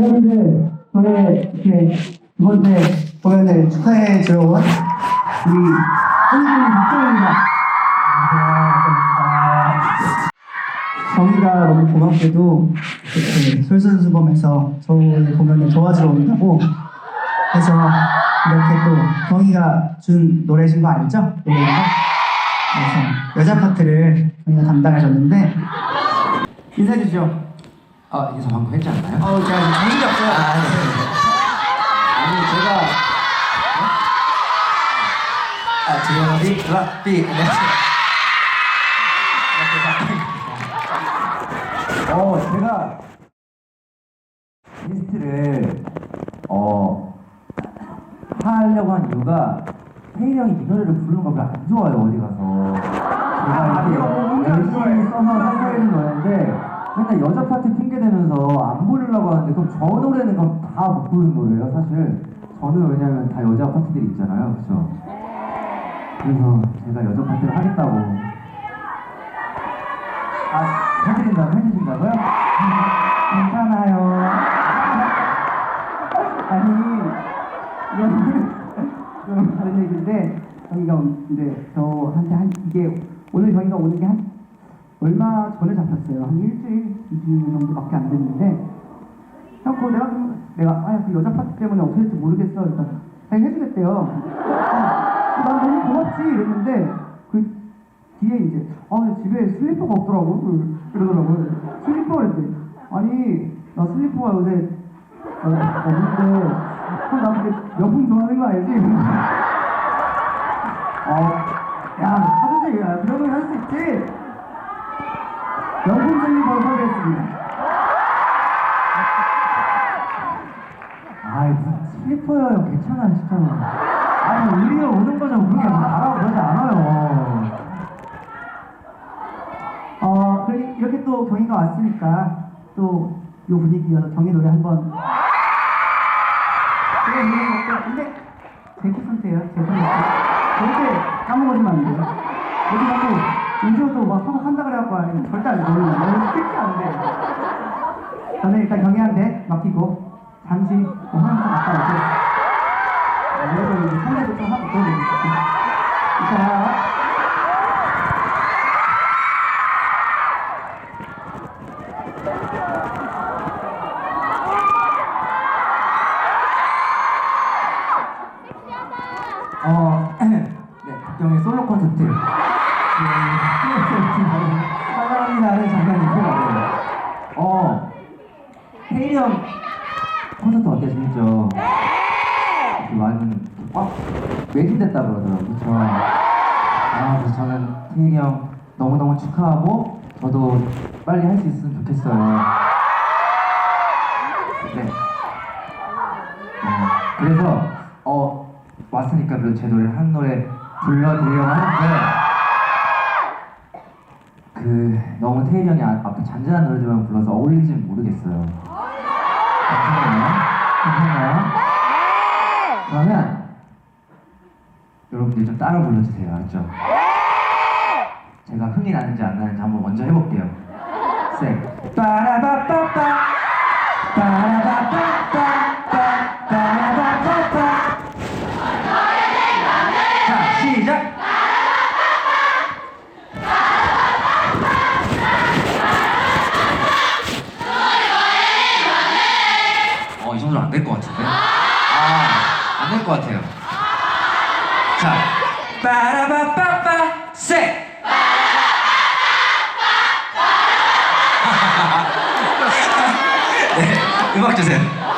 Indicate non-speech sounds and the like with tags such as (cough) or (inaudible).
여러분들 저의 이렇게 두 번째 공연을 축하해 주러 온 우리 한국인 박정입니다. 정이가 너무 고맙게도 이렇게 솔선수범해서 저의 공연을 도와주러 온다고 해서 이렇게 또 정이가 준 노래신 거 알죠? 그래서 여자 파트를 정이가 담당해줬는데 인사해 주시죠. 아, 저 방금 했지 않나요? 어, 제가 정신이 없어요. 아, 네. 아니, 제가. 아, 지원이 락비. 어, 제가 리스트를 어 하려고 한 이유가 태일이 형이 이 노래를 부르는 거 별로 안 좋아요 어디 가서 제가 이렇게 열심히 써서 선보이는 노래인데 맨날 여자 파티 핑계 대면서 안 부르려고 하는데 그럼 저 노래는 그럼 다 못 부르는 노래예요? 사실 저는 왜냐면 다 여자 파티들이 있잖아요. 그렇죠 그래서 제가 여자 파티를 하겠다고. 아 해드린다고? 해주신다고요? (laughs) 괜찮아요. (laughs) 아니 이거는 좀 다른 얘기인데 저희가 이제 저한테 한 이게 오늘 저희가 오는 게한 얼마 전에 잡혔어요. 한 일주일 이주 정도밖에 안 됐는데 형 그거 내가 좀 내가 아그 여자 파티 때문에 어떻게 될지 모르겠어. 그러니까 그냥 해주겠대요. 어, 난 너무 고맙지? 이랬는데 그 뒤에 이제 아 집에 슬리퍼가 없더라고. 그- 그러더라고요. 슬리퍼 그랬더니 아니 나 슬리퍼가 요새 어, 없는데 그럼 나 근데 명품 좋아하는 거 알지? (laughs) 어, 야 사주지. 야, 그런 건할수 있지 슬리퍼요. 형 괜찮아요 진짜 아니 우리가 오는 거죠. 그렇게 나라고 그러지 않아요. 어 그래, 이렇게 또 경희가 왔으니까 또 이 분위기여서 경희 노래 한번. 그래 이런 것도 근데 제 키선테예요. 제 선테 절대 까먹으시면 안 돼요. 어디 가고 인조도 막 한번 한다 그래갖고 아니, 절대 안 돼요. 너무 쉽지 않은데. 저는 일단 경희한테 맡기고 잠시 뭐 화장실 갔다 올게요 좀 하고 그러고 이따 어, 네, 박경의 솔로 콘서트. 네, 사랑합니다는 장면이 있더라고요. 어, 태일이 형 콘서트 어때? 재밌죠? 매진됐다 그러더라고요. 그쵸? 아, 그래서 저는 태일이 형 너무너무 축하하고, 저도 빨리 할 수 있으면 좋겠어요. 네. 네. 그래서 어 왔으니까 그래도 제 노래 한 노래 불러드리려고 하는데 그 너무 태일이 형이 아- 앞에 잔잔한 노래들만 불러서 어울리지는 모르겠어요. 괜찮나요? 괜찮나요? 여러분들 좀 따라 불러주세요. 알죠? 제가 흥이 나는지 안 나는지 한번 먼저 해볼게요. 쌩 빠라바빠빠 빠라바빠빠 자 시작 어, 이 정도는 안될 것 같은데? 아, 안 될 것 같아요. 자, 빠라바빠빠, 세! (laughs) 네, 음악 주세요.